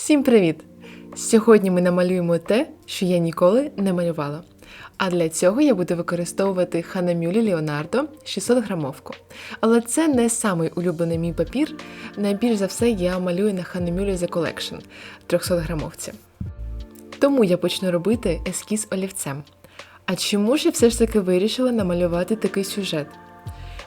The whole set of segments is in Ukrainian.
Всім привіт! Сьогодні ми намалюємо те, що я ніколи не малювала. А для цього я буду використовувати Ханамюлі Леонардо 600 грамовку. Але це не самий улюблений мій папір. Найбільш за все я малюю на Ханамюлі The Collection 300 грамовці. Тому я почну робити ескіз олівцем. А чому ж я все ж таки вирішила намалювати такий сюжет?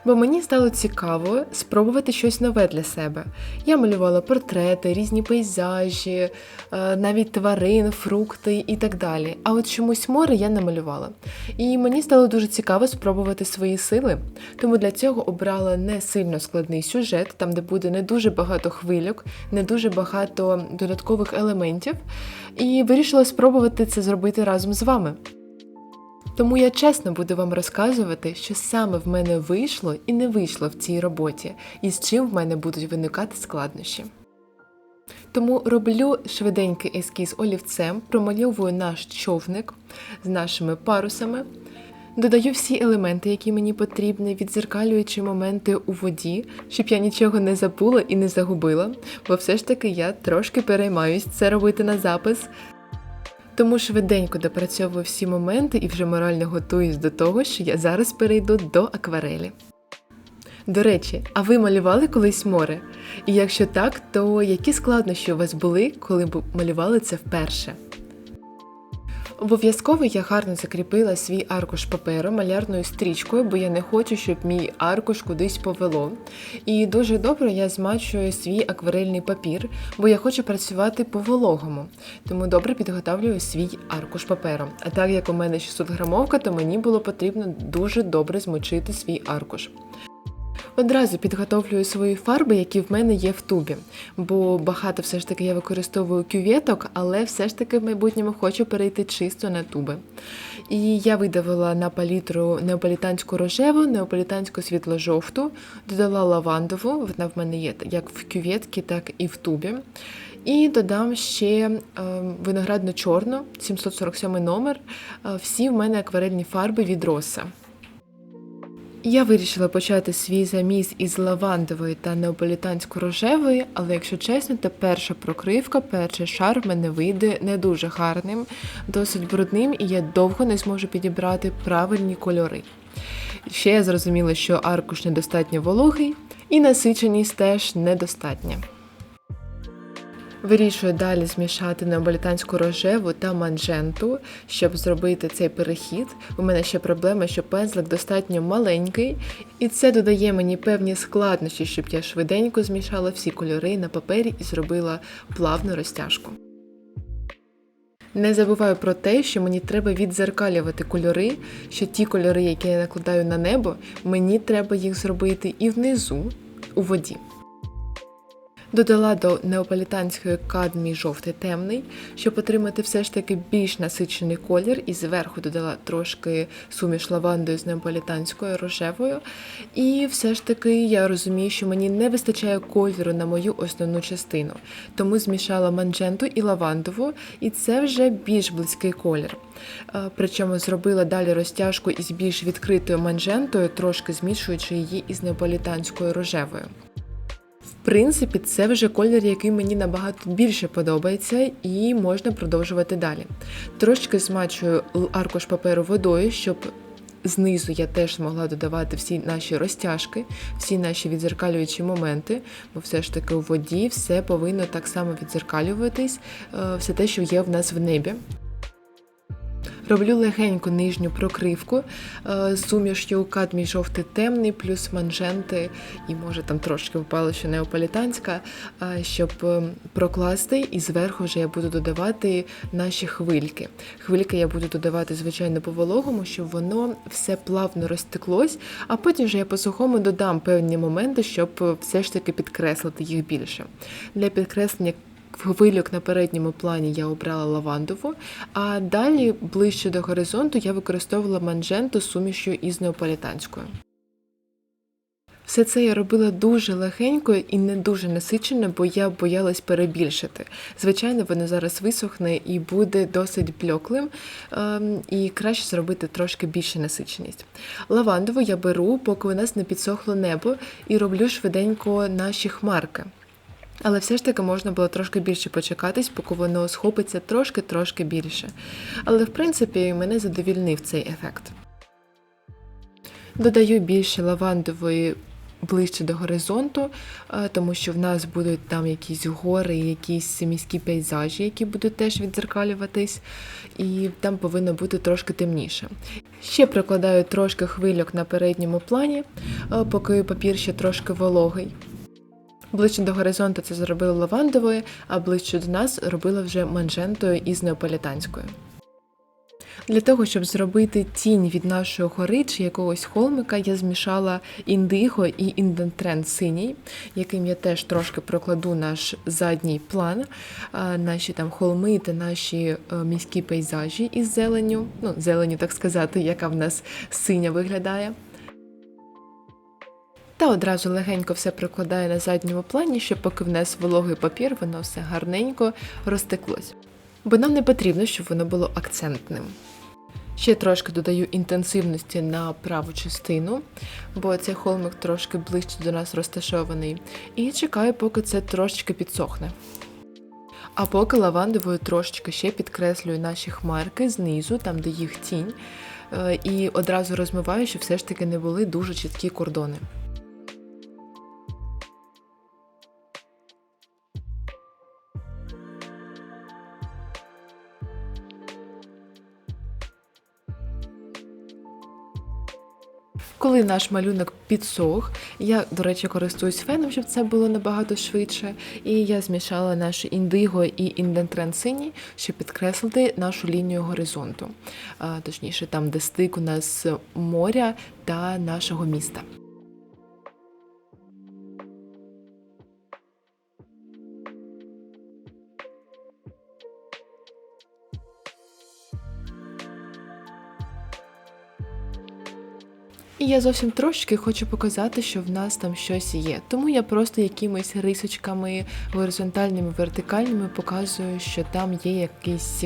Бо мені стало цікаво спробувати щось нове для себе. Я малювала портрети, різні пейзажі, е, навіть тварин, фрукти і так далі. А от чомусь море я не малювала. І мені стало дуже цікаво спробувати свої сили. Тому для цього обрала не сильно складний сюжет, там де буде не дуже багато хвильок, не дуже багато додаткових елементів. І вирішила спробувати це зробити разом з вами. Тому я чесно буду вам розказувати, що саме в мене вийшло і не вийшло в цій роботі, і з чим в мене будуть виникати складнощі. Тому роблю швиденький ескіз олівцем, промальовую наш човник з нашими парусами, додаю всі елементи, які мені потрібні, відзеркалюючи моменти у воді, щоб я нічого не забула і не загубила, бо все ж таки я трошки переймаюсь це робити на запис. Тому швиденько допрацьовую всі моменти і вже морально готуюсь до того, що я зараз перейду до акварелі. До речі, а ви малювали колись море? І якщо так, то які складнощі у вас були, коли б малювали це вперше? Обов'язково я гарно закріпила свій аркуш паперу малярною стрічкою, бо я не хочу, щоб мій аркуш кудись повело. І дуже добре я змачую свій акварельний папір, бо я хочу працювати по вологому. Тому добре підготовлюю свій аркуш паперу. А так як у мене 600 грамовка, то мені було потрібно дуже добре змочити свій аркуш. Одразу підготовлюю свої фарби, які в мене є в тубі, бо багато все ж таки я використовую кюветок, але все ж таки в майбутньому хочу перейти чисто на туби. І я видавила на палітру неополітанську рожеву, неополітанську світло-жовту, додала лавандову, вона в мене є як в кюветці, так і в тубі. І додам ще е, виноградно чорну 747 номер. Е, всі в мене акварельні фарби від роса. Я вирішила почати свій заміс із лавандової та неаполітансько-рожевої, але якщо чесно, то перша прокривка, перший шар в мене вийде не дуже гарним, досить брудним, і я довго не зможу підібрати правильні кольори. Ще я зрозуміла, що аркуш недостатньо вологий, і насиченість теж недостатня. Вирішую далі змішати неаполітанську рожеву та манженту, щоб зробити цей перехід. У мене ще проблема, що пензлик достатньо маленький, і це додає мені певні складнощі, щоб я швиденько змішала всі кольори на папері і зробила плавну розтяжку. Не забуваю про те, що мені треба відзеркалювати кольори, що ті кольори, які я накладаю на небо, мені треба їх зробити і внизу у воді. Додала до неаполітанської кадмій жовтий темний, щоб отримати все ж таки більш насичений колір, і зверху додала трошки суміш лавандою з неаполітанською рожевою. І все ж таки я розумію, що мені не вистачає кольору на мою основну частину. Тому змішала мандженту і лавандову, і це вже більш близький колір. Причому зробила далі розтяжку із більш відкритою манжентою, трошки змішуючи її із неаполітанською рожевою. В принципі, це вже колір, який мені набагато більше подобається, і можна продовжувати далі. Трошки змачую аркуш паперу водою, щоб знизу я теж змогла додавати всі наші розтяжки, всі наші відзеркалюючі моменти, бо все ж таки у воді все повинно так само відзеркалюватись, е, все те, що є в нас в небі. Роблю легеньку нижню прокривку з е, сумішю кадмій жовтий темний, плюс манженти, і може там трошки впало ще неополітанська, е, щоб е, прокласти, і зверху вже я буду додавати наші хвильки. Хвильки я буду додавати, звичайно, по вологому, щоб воно все плавно розтеклось, а потім вже я по сухому додам певні моменти, щоб все ж таки підкреслити їх більше. Для підкреслення хвильок на передньому плані я обрала лавандову, а далі, ближче до горизонту, я використовувала манженту сумішю із неаполітанською. Все це я робила дуже легенько і не дуже насичено, бо я боялась перебільшити. Звичайно, воно зараз висохне і буде досить блеклим, ем, і краще зробити трошки більше насиченість. Лавандову я беру, поки у нас не підсохло небо, і роблю швиденько наші хмарки. Але все ж таки можна було трошки більше почекатись, поки воно схопиться трошки-трошки більше. Але в принципі мене задовільнив цей ефект. Додаю більше лавандової ближче до горизонту, е, тому що в нас будуть там якісь гори, якісь міські пейзажі, які будуть теж відзеркалюватись, і там повинно бути трошки темніше. Ще прикладаю трошки хвильок на передньому плані, е, поки папір ще трошки вологий. Ближче до горизонту це зробила лавандовою, а ближче до нас робила вже манжентою із неаполітанською. Для того, щоб зробити тінь від нашої гори чи якогось холмика, я змішала індиго і індентрен синій, яким я теж трошки прокладу наш задній план, наші там холми та наші е, міські пейзажі із зеленю, ну, зеленю, так сказати, яка в нас синя виглядає. Та одразу легенько все прикладаю на задньому плані, щоб поки внес вологий папір, воно все гарненько розтеклось. Бо нам не потрібно, щоб воно було акцентним. Ще трошки додаю інтенсивності на праву частину, бо цей холмик трошки ближче до нас розташований. І чекаю, поки це трошечки підсохне. А поки лавандовою трошечки ще підкреслюю наші хмарки знизу, там де їх тінь, е, і одразу розмиваю, щоб все ж таки не були дуже чіткі кордони. Коли наш малюнок підсох, я, до речі, користуюсь феном, щоб це було набагато швидше. І я змішала наш індиго і індентрен синій, щоб підкреслити нашу лінію горизонту, точніше, там, де стик у нас моря та нашого міста. І я зовсім трошки хочу показати, що в нас там щось є. Тому я просто якимись рисочками горизонтальними, вертикальними показую, що там є якісь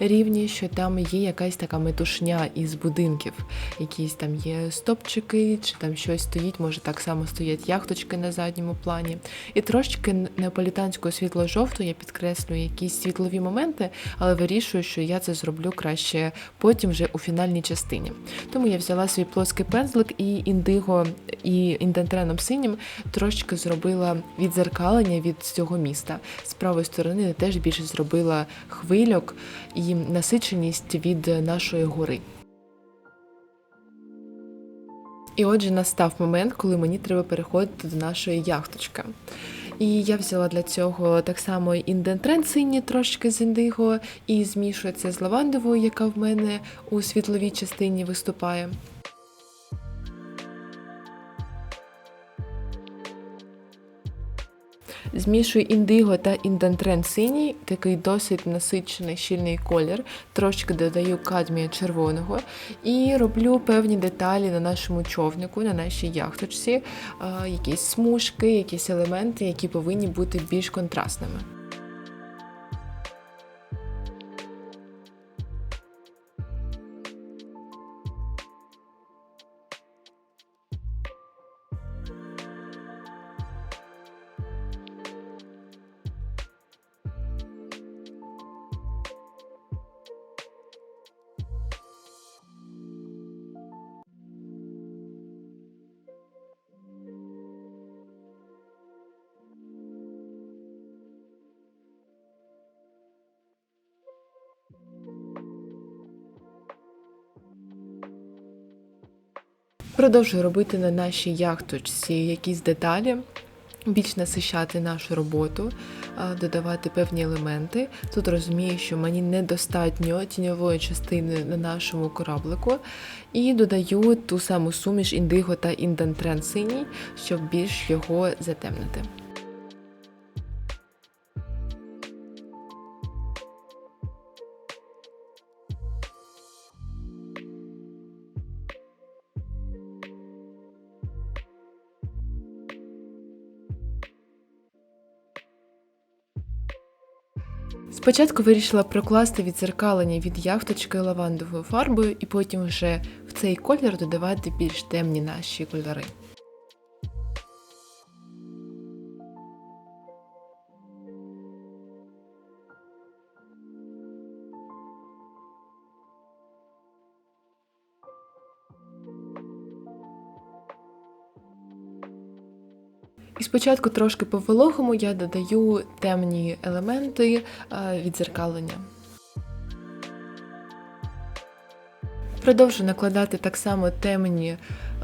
рівні, що там є якась така метушня із будинків. Якісь там є стопчики, чи там щось стоїть, може так само стоять яхточки на задньому плані. І трошки неаполітанського світло-жовту я підкреслюю якісь світлові моменти, але вирішую, що я це зроблю краще потім вже у фінальній частині. Тому я взяла свій плоский пензлик і індиго і індентреном синім трошки зробила відзеркалення від цього міста. З правої сторони теж більше зробила хвильок і насиченість від нашої гори. І отже, настав момент, коли мені треба переходити до нашої яхточки. І я взяла для цього так само індентрен синій трошки з індиго, і змішую це з лавандовою, яка в мене у світловій частині виступає. Змішую індиго та індентрен синій, такий досить насичений щільний колір, трошки додаю кадмія червоного. І роблю певні деталі на нашому човнику, на нашій яхточці, якісь смужки, якісь елементи, які повинні бути більш контрастними. Продовжую робити на нашій яхточці якісь деталі, більш насищати нашу роботу, додавати певні елементи. Тут розумію, що мені недостатньо тіньової частини на нашому кораблику, і додаю ту саму суміш індиго та індентрен синій, щоб більш його затемнити. Спочатку вирішила прокласти відзеркалення від яхточки лавандовою фарбою, і потім вже в цей колір додавати більш темні наші кольори. І спочатку трошки по вологому я додаю темні елементи е, відзеркалення. Продовжу накладати так само темні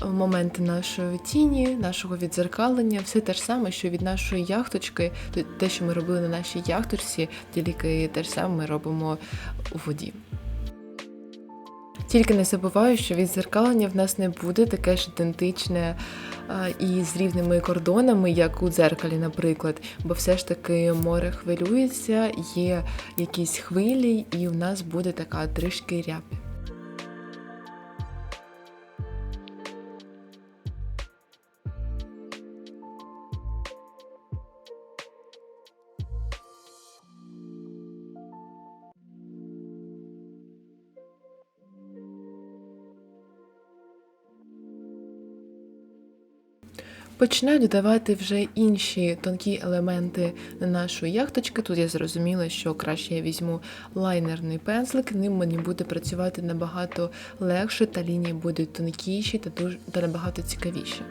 е, моменти нашої тіні, нашого відзеркалення, все те ж саме, що від нашої яхточки, те, що ми робили на нашій яхточці, тільки те ж саме ми робимо у воді. Тільки не забуваю, що відзеркалення в нас не буде таке ж ідентичне і з рівними кордонами, як у дзеркалі, наприклад. Бо все ж таки море хвилюється, є якісь хвилі, і в нас буде така трішки рябь. Починаю додавати вже інші тонкі елементи на нашу яхточку. Тут я зрозуміла, що краще я візьму лайнерний пензлик, ним мені буде працювати набагато легше, та лінії будуть тонкіші та дуже та набагато цікавіші.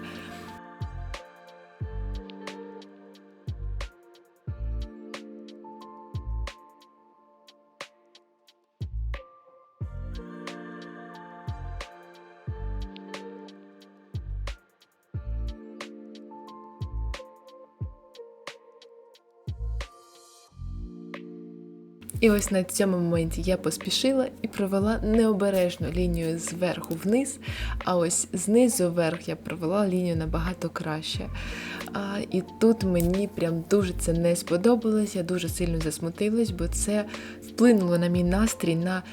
І ось на цьому моменті я поспішила і провела необережну лінію зверху вниз, а ось знизу вверх я провела лінію набагато краще. А, І тут мені прям дуже це не сподобалось, я дуже сильно засмутилась, бо це вплинуло на мій настрій на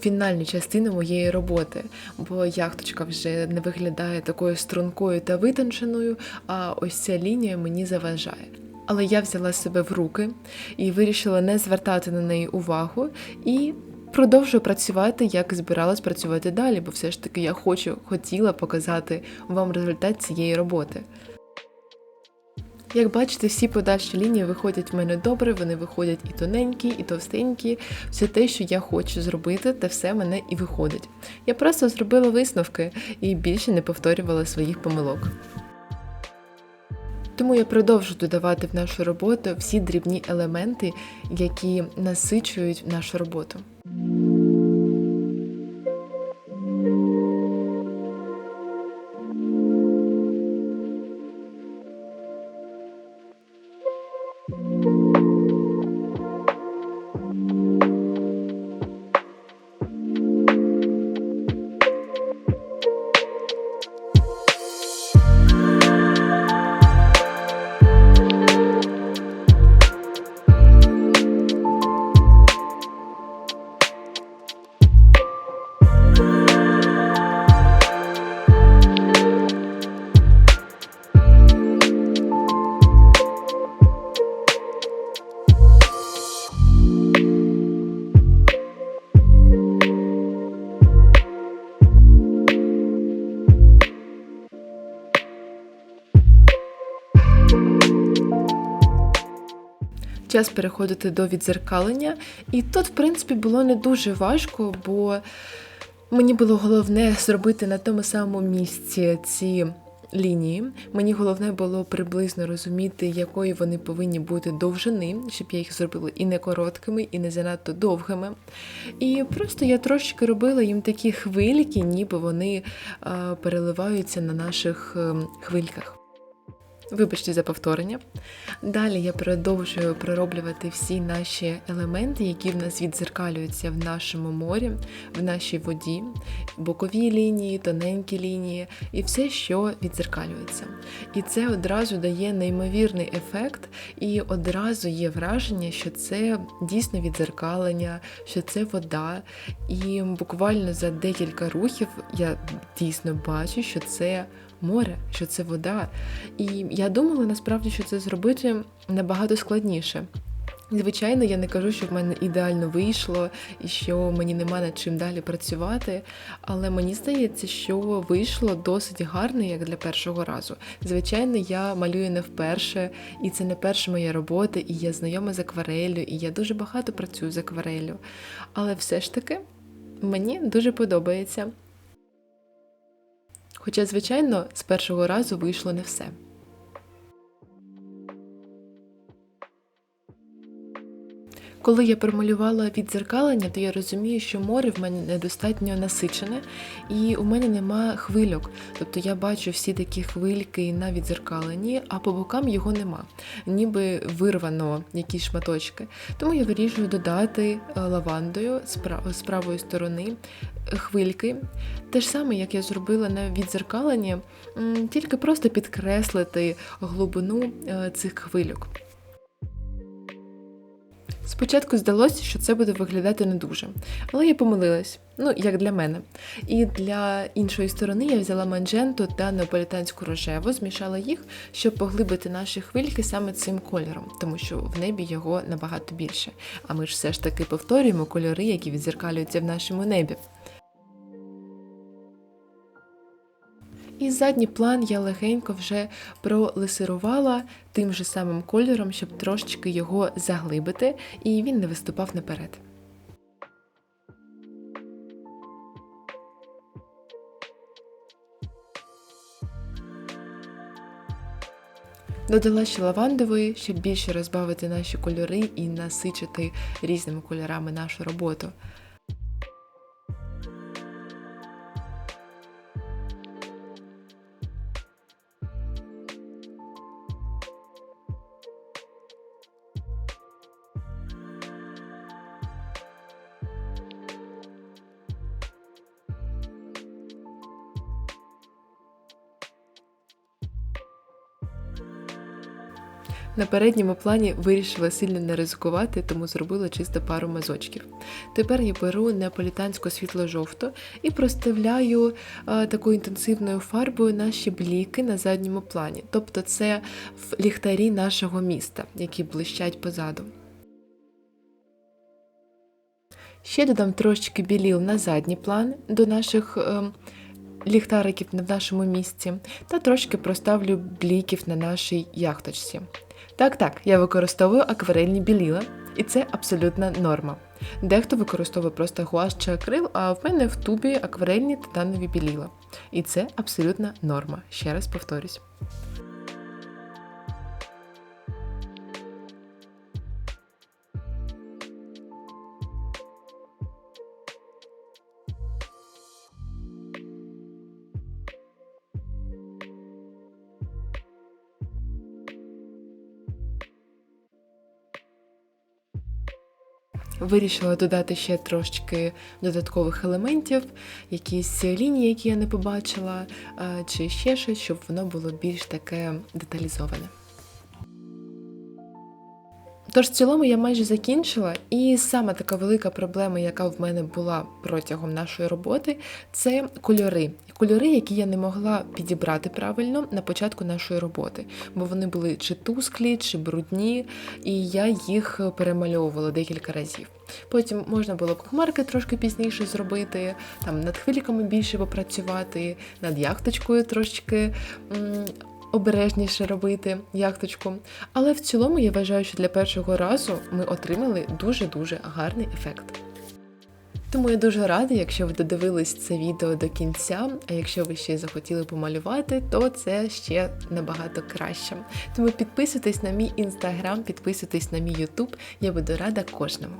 фінальну частину моєї роботи, бо яхточка вже не виглядає такою стрункою та витонченою, а ось ця лінія мені заважає. Але я взяла себе в руки і вирішила не звертати на неї увагу і продовжую працювати, як збиралась працювати далі, бо все ж таки я хочу, хотіла показати вам результат цієї роботи. Як бачите, всі подальші лінії виходять в мене добре, вони виходять і тоненькі, і товстенькі. Все те, що я хочу зробити, те все мене і виходить. Я просто зробила висновки і більше не повторювала своїх помилок. Тому я продовжу додавати в нашу роботу всі дрібні елементи, які насичують нашу роботу. Час переходити до відзеркалення. І тут, в принципі, було не дуже важко, бо мені було головне зробити на тому самому місці ці лінії. Мені головне було приблизно розуміти, якої вони повинні бути довжини, щоб я їх зробила і не короткими, і не занадто довгими. І просто я трошки робила їм такі хвильки, ніби вони а, переливаються на наших ем, хвильках. Вибачте за повторення. Далі я продовжую пророблювати всі наші елементи, які в нас відзеркалюються в нашому морі, в нашій воді, бокові лінії, тоненькі лінії і все, що відзеркалюється. І це одразу дає неймовірний ефект, і одразу є враження, що це дійсно відзеркалення, що це вода. І буквально за декілька рухів я дійсно бачу, що це море, що це вода. І я думала насправді, що це зробити набагато складніше. Звичайно, я не кажу, що в мене ідеально вийшло і що мені нема над чим далі працювати, але мені здається, що вийшло досить гарно, як для першого разу. Звичайно, я малюю не вперше, і це не перша моя робота, і я знайома з аквареллю, і я дуже багато працюю з аквареллю. Але все ж таки мені дуже подобається. Хоча, звичайно, з першого разу вийшло не все. Коли я промалювала віддзеркалення, то я розумію, що море в мене недостатньо насичене, і у мене нема хвильок. Тобто я бачу всі такі хвильки на віддзеркаленні, а по бокам його нема, ніби вирвано якісь шматочки. Тому я вирішую додати е, лавандою з правої сторони е, хвильки. Те ж саме, як я зробила на віддзеркаленні, тільки просто підкреслити глибину е, цих хвильок. Спочатку здалося, що це буде виглядати не дуже, але я помилилась, ну як для мене. І для іншої сторони я взяла мандженту та неаполітанську рожеву, змішала їх, щоб поглибити наші хвильки саме цим кольором, тому що в небі його набагато більше. А ми ж все ж таки повторюємо кольори, які відзеркалюються в нашому небі. І задній план я легенько вже пролисирувала тим же самим кольором, щоб трошечки його заглибити, і він не виступав наперед. Додала ще лавандової, щоб більше розбавити наші кольори і насичити різними кольорами нашу роботу. На передньому плані вирішила сильно не ризикувати, тому зробила чисто пару мазочків. Тепер я беру неаполітанську світло-жовту і проставляю а, такою інтенсивною фарбою наші бліки на задньому плані. Тобто це в ліхтарі нашого міста, які блищать позаду. Ще додам трошечки біліл на задній план до наших е, ліхтариків на нашому місці, та трошки проставлю бліків на нашій яхточці. Так, так, я використовую акварельні біліла, і це абсолютна норма. Дехто використовує просто гуаш чи акрил, а в мене в тубі акварельні титанові біліла. І це абсолютна норма. Ще раз повторюсь. Вирішила додати ще трошки додаткових елементів, якісь лінії, які я не побачила, е, чи ще щось, щоб воно було більш таке деталізоване. Тож, в цілому я майже закінчила, і саме така велика проблема, яка в мене була протягом нашої роботи, це кольори. Кольори, які я не могла підібрати правильно на початку нашої роботи, бо вони були чи тусклі, чи брудні, і я їх перемальовувала декілька разів. Потім можна було б хмарки трошки пізніше зробити, там над хвильками більше попрацювати, над яхточкою трошечки м, обережніше робити яхточку. Але в цілому я вважаю, що для першого разу ми отримали дуже-дуже гарний ефект. Тому я дуже рада, якщо ви додивились це відео до кінця, а якщо ви ще захотіли помалювати, то це ще набагато краще. Тому підписуйтесь на мій інстаграм, підписуйтесь на мій ютуб, я буду рада кожному.